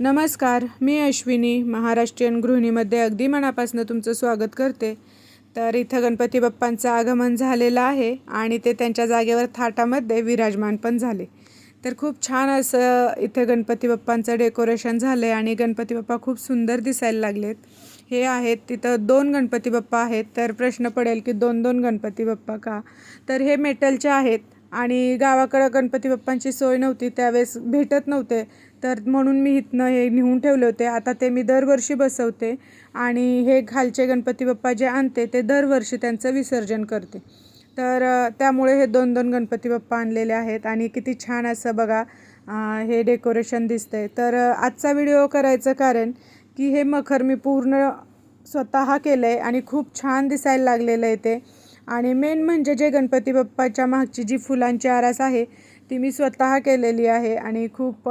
नमस्कार मी अश्विनी महाराष्ट्रीयन गृहिणीमध्ये अगदी मनापासून तुमचं स्वागत करते. तर इथं गणपती बाप्पांचं आगमन झालेलं आहे आणि ते त्यांच्या जागेवर थाटामध्ये विराजमान पण झाले. तर खूप छान असं इथे गणपती बाप्पांचं डेकोरेशन झालं आहे आणि गणपती बाप्पा खूप सुंदर दिसायला लागलेत. हे आहेत तिथं दोन गणपती बाप्पा आहेत. तर प्रश्न पडेल की दोन दोन गणपती बाप्पा का? तर हे मेटलचे आहेत आणि गावाकडं गणपती बाप्पांची सोय नव्हती त्यावेळेस भेटत नव्हते. तर म्हणून मी इथनं हे नेऊन ठेवले होते. आता ते मी दरवर्षी बसवते आणि हे खालचे गणपती बाप्पा जे आणते ते दरवर्षी त्यांचं विसर्जन करते. तर त्यामुळे हे दोन दोन गणपती बाप्पा आणलेले आहेत आणि किती छान असं बघा हे डेकोरेशन दिसतंय. तर आजचा व्हिडिओ करायचं कारण की हे मखर मी पूर्ण स्वतः केलं आहे आणि खूप छान दिसायला लागलेलं आहे ते. आणि मेन म्हणजे जे गणपती बाप्पाच्या मागची जी फुलांची आरास आहे ती मी स्वतः केलेली आहे आणि खूप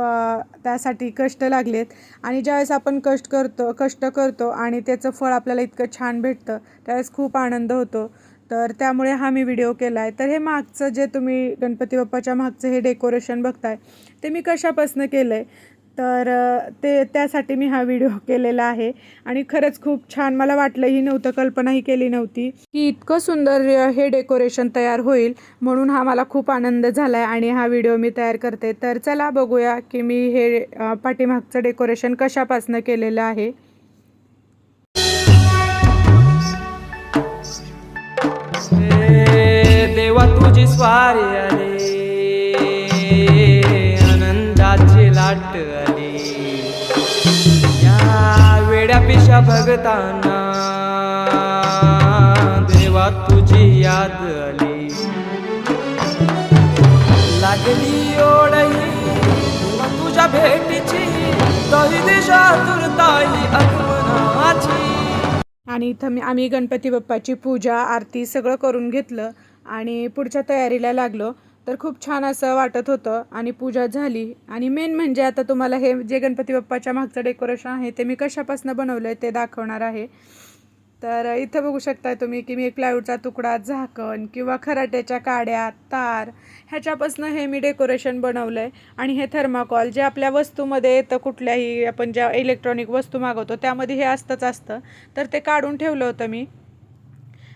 त्यासाठी कष्ट लागलेत. आणि ज्यावेळेस आपण कष्ट करतो कष्ट करतो आणि त्याचं फळ आपल्याला इतकं छान भेटतं त्यावेळेस खूप आनंद होतो. तर त्यामुळे हा मी व्हिडिओ केला आहे तर हे मागचं जे तुम्ही गणपती बाप्पाच्या मागचं हे डेकोरेशन बघताय ते मी कशापासनं केलं आहे तर ते त्यासाठी मी हा व्हिडिओ केलेला आहे. आणि खरंच खूप छान मला वाटलंही नव्हतं कल्पनाही केली नव्हती की इतकं सुंदर हे डेकोरेशन तयार होईल. म्हणून हा मला खूप आनंद झाला आहे आणि हा व्हिडिओ मी तयार करते. तर चला बघूया की मी हे पाठीमागचं डेकोरेशन कशापासनं केलेलं आहे. देवा तुझी स्वारी पिशा भगताना देवा तुझी याद आली. लागली ओढई तुझ्या भेटीची तरी दिशा तुरताई आगमनाची. आणि इथं मी आम्ही गणपती बाप्पाची पूजा आरती सगळं करून घेतलं आणि पुढच्या तयारीला लागलो. तर खूप छान असं वाटत होतं आणि पूजा झाली. आणि मेन म्हणजे आता तुम्हाला हे जे गणपती बाप्पाच्या मागचं डेकोरेशन आहे ते मी कशापासून बनवलं आहे ते दाखवणार आहे. तर इथं बघू शकता तुम्ही की मी एक प्लायवूडचा तुकडा झाकण किंवा खराट्याच्या काड्या तार ह्याच्यापासून हे मी डेकोरेशन बनवलं आहे आणि हे थर्माकॉल जे आपल्या वस्तूमध्ये येतं कुठल्याही आपण ज्या इलेक्ट्रॉनिक वस्तू मागवतो त्यामध्ये हे असतंच असतं. तर ते काढून ठेवलं होतं मी.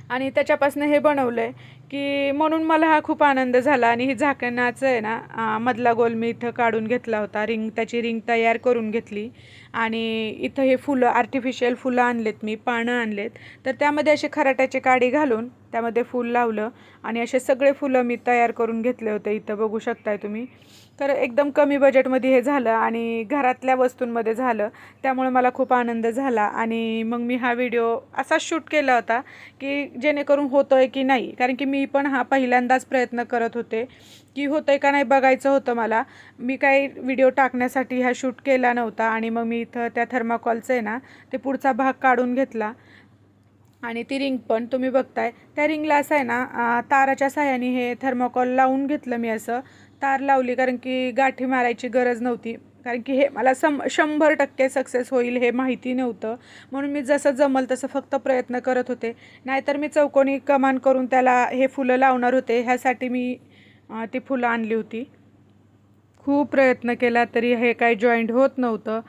आणि त्याच्यापासून हे बनवलं आहे की म्हणून मला हा खूप आनंद झाला आणि ही झाकणाचं आहे ना मधला गोल मी इथं काढून घेतला होता. रिंग त्याची रिंग तयार करून घेतली. आणि इथं हे फुलं आर्टिफिशियल फुलं आणलेत मी पानं आणलेत. तर त्यामध्ये असे खराट्याचे काडी घालून त्यामध्ये फूल लावलं आणि असे सगळे फुलं मी तयार करून घेतले होते. इथं बघू शकताय तुम्ही. तर एकदम कमी बजेटमध्ये हे झालं आणि घरातल्या वस्तूंमध्ये झालं. त्यामुळे मला खूप आनंद झाला आणि मग मी हा व्हिडिओ असा शूट केला होता की जेणेकरून होतो आहे की नाही. कारण की मी मी पण हा पहिल्यांदाच प्रयत्न करत होते की होतं आहे का नाही बघायचं होतं मला. मी काही व्हिडिओ टाकण्यासाठी हा शूट केला नव्हता आणि मग मी इथं त्या थर्माकॉलचं आहे ना ते पुढचा भाग काढून घेतला. आणि ती रिंग पण तुम्ही बघताय. त्या रिंगला असं आहे ना ताराच्या साह्याने हे थर्माकॉल लावून घेतलं मी असं. तार लावली कारण की गाठी मारायची गरज नव्हती. कारण की हे मला सम शंभर टक्के सक्सेस होईल हे माहिती नव्हतं. म्हणून मी जसं जमल तसं फक्त प्रयत्न करत होते. नाहीतर मी चौकोनी कमान करून त्याला हे फुलं लावणार होते. ह्यासाठी मी ती फुलं आणली होती. खूप प्रयत्न केला तरी हे काय जॉईंट होत नव्हतं.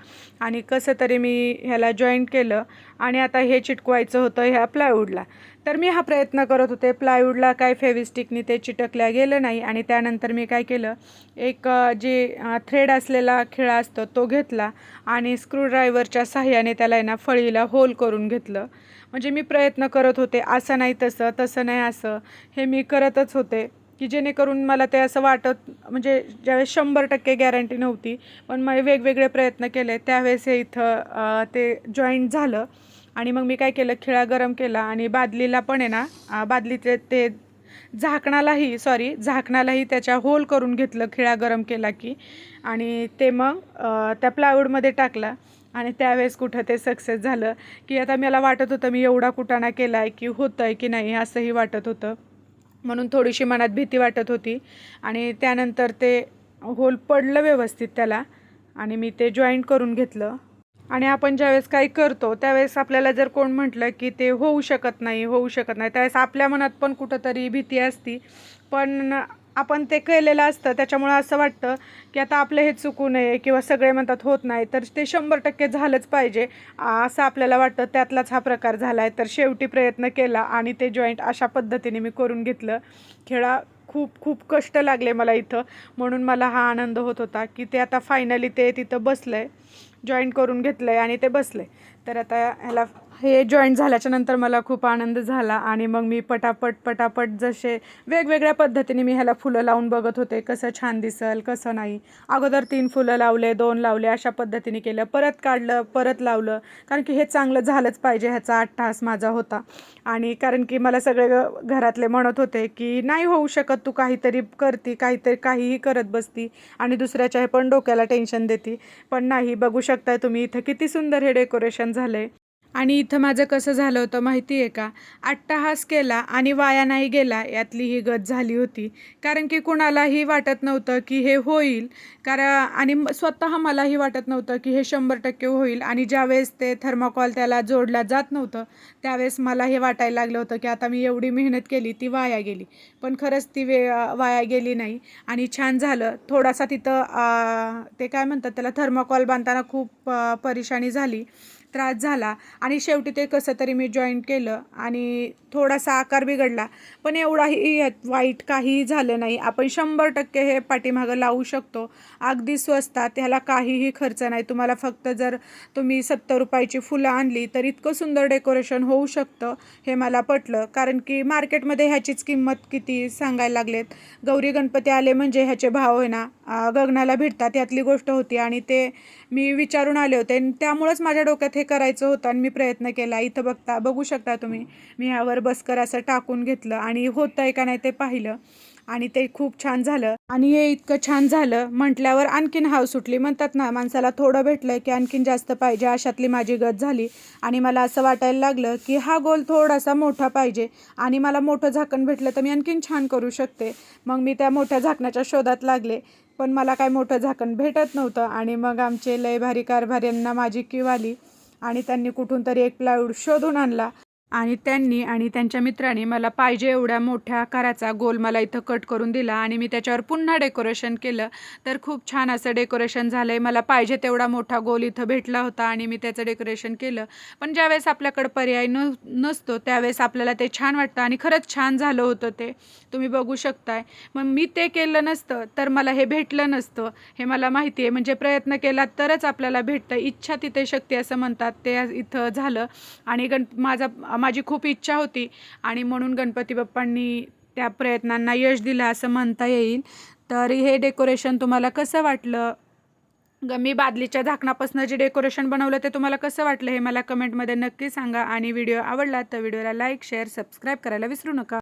आणि कसं तरी मी ह्याला जॉईंट केलं आणि आता हे चिटकवायचं होतं ह्या प्लायवूडला तर मी हा प्रयत्न करत होते. प्लायवूडला काय फेविस्टिकनी ते चिटकल्या गेलं नाही. आणि त्यानंतर मी काय केलं? एक जे थ्रेड असलेला खिळा असतो तो घेतला आणि स्क्रूड्रायव्हरच्या साह्याने त्याला आहे ना फळीला होल करून घेतलं. म्हणजे मी प्रयत्न करत होते असं नाही तसं तसं नाही असं. हे मी करतच होते. की जेणेकरून मला ते असं वाटत म्हणजे ज्यावेळेस शंभर टक्के गॅरंटी नव्हती पण मग वेगवेगळे प्रयत्न केले. त्यावेळेस हे इथं ते जॉईंट झालं आणि मग मी काय केलं खिळा गरम केला आणि बादलीला पण आहे ना बादलीचे ते झाकणालाही सॉरी झाकणालाही त्याच्या होल करून घेतलं खिळा गरम केला की. आणि ते मग त्या प्लायवूडमध्ये टाकला आणि त्यावेळेस कुठं ते सक्सेस झालं. की आता मला वाटत होतं मी एवढा कुटाणा केला आहे की होतं आहे की नाही असंही वाटत होतं. म्हणून थोडीशी मनात भीती वाटत होती. आणि त्यानंतर ते होल पडलं व्यवस्थित त्याला आणि मी ते जॉईंट करून घेतलं. आणि आपण ज्यावेळेस काही करतो त्यावेळेस आपल्याला जर कोण म्हटलं की ते होऊ शकत नाही होऊ शकत नाही त्यावेळेस आपल्या मनात पण कुठंतरी भीती असती. पण आपण ते केलेलं असतं. त्याच्यामुळं असं वाटतं की आता आपलं हे चुकू नये किंवा सगळे म्हणतात होत नाही तर ते शंभर टक्के झालंच पाहिजे. असं आपल्याला वाटतं. त्यातलाच हा प्रकार झाला आहे तर शेवटी प्रयत्न केला आणि ते जॉईंट अशा पद्धतीने मी करून घेतलं. खेळा खूप खूप कष्ट लागले मला इथं. म्हणून मला हा आनंद होत होता की ते आता फायनली ते तिथं बसलं आहे जॉईंट करून घेतलं आहे आणि ते बसलं आहे तर आता ह्याला हे जॉईन झाल्याच्यानंतर मला खूप आनंद झाला आणि मग मी पटापट पटापट जसे वेगवेगळ्या पद्धतीने मी ह्याला फुलं लावून बघत होते कसं छान दिसल कसं नाही. अगोदर तीन फुलं लावले दोन लावले अशा पद्धतीने केलं. परत काढलं परत लावलं. कारण की हे चांगलं झालंच पाहिजे ह्याचा अट्टहास माझा होता. आणि कारण की मला सगळे घरातले म्हणत होते की नाही होऊ शकत तू काहीतरी करती काहीतरी काहीही करत बसती आणि दुसऱ्याच्या हे पण डोक्याला टेन्शन देती. पण नाही बघू शकताय तुम्ही इथं किती सुंदर हे डेकोरेशन झालं आहे आणि इथं माझं कसं झालं होतं माहिती आहे का? अट्टाहास केला आणि वाया नाही गेला यातली ही गत झाली होती. कारण की कुणालाही वाटत नव्हतं की हे होईल. कारण आणि स्वतः मलाही वाटत नव्हतं की हे शंभर टक्के होईल. आणि ज्यावेळेस ते थर्माकॉल त्याला जोडला जात नव्हतं त्यावेळेस मला हे वाटायला लागलं होतं की आता मी एवढी मेहनत केली ती वाया गेली. पण खरंच ती वे वाया गेली नाही. आणि छान झालं. थोडासा तिथं ते काय म्हणतात त्याला थर्माकॉल बांधताना खूप परेशानी झाली. त्रास झाला. आणि शेवटी ते कसं तरी मी जॉईन केलं आणि थोडासा आकार बिघडला. पण एवढाही वाईट काहीही झालं नाही. आपण शंभर टक्के हे पाठीमागं लावू शकतो. अगदी स्वस्तात ह्याला काहीही खर्च नाही. तुम्हाला फक्त जर तुम्ही सत्तर रुपयाची फुलं आणली तर इतकं सुंदर डेकोरेशन होऊ शकतं हे मला पटलं. कारण की मार्केटमध्ये ह्याचीच किंमत किती सांगायला लागलेत. गौरी गणपती आले म्हणजे ह्याचे भाव आहे ना गगनाला भेटतात यातली गोष्ट होती. आणि ते मी विचारून आले होते. आणि त्यामुळंच माझ्या डोक्यात हे करायचं होतं आणि मी प्रयत्न केला. इथं बघता बघू शकता तुम्ही मी ह्यावर बसकर असं टाकून घेतलं आणि होतं आहे का नाही ते पाहिलं आणि ते खूप छान झालं. आणि हे इतकं छान झालं म्हटल्यावर आणखीन हाव सुटली. म्हणतात ना माणसाला थोडं भेटलं की आणखीन जास्त पाहिजे. अशातली माझी गत झाली आणि मला असं वाटायला लागलं की हा गोल थोडासा मोठा पाहिजे आणि मला मोठं झाकण भेटलं तर मी आणखीन छान करू शकते. मग मी त्या मोठ्या झाकणाच्या शोधात लागले. पण मला काय मोठं झाकण भेटत नव्हतं आणि मग आमचे लय भारी कारभाऱ्यांना माझी किव आली. आणि त्यांनी कुठून तरी एक प्लायवूड शोधून आणला. आणि त्यांनी आणि त्यांच्या मित्रांनी मला पाहिजे एवढ्या मोठ्या आकाराचा गोल मला इथं कट करून दिला आणि मी त्याच्यावर पुन्हा डेकोरेशन केलं. तर खूप छान असं डेकोरेशन झालं आहे मला पाहिजे तेवढा मोठा गोल इथं भेटला होता आणि मी त्याचं डेकोरेशन केलं. पण ज्यावेळेस आपल्याकडं पर्याय न नसतो त्यावेळेस आपल्याला ते छान वाटतं आणि खरंच छान झालं होतं ते. तुम्ही बघू शकताय. मग मी ते केलं नसतं तर मला हे भेटलं नसतं. हे मला माहिती आहे. म्हणजे प्रयत्न केला तरच आपल्याला भेटतं. इच्छा तिथे शक्ती असं म्हणतात ते इथं झालं. आणि गण माझा माझी खूप इच्छा होती आणि म्हणून गणपती बाप्पांनी त्या प्रयत्नांना यश दिलं असं म्हणता येईल. तर हे डेकोरेशन तुम्हाला कसं वाटलं? ग मी बादलीच्या झाकणापासून जे डेकोरेशन बनवलं ते तुम्हाला कसं वाटलं हे मला कमेंटमध्ये नक्की सांगा. आणि व्हिडिओ आवडला तर व्हिडिओला लाईक शेअर सबस्क्राईब करायला विसरू नका.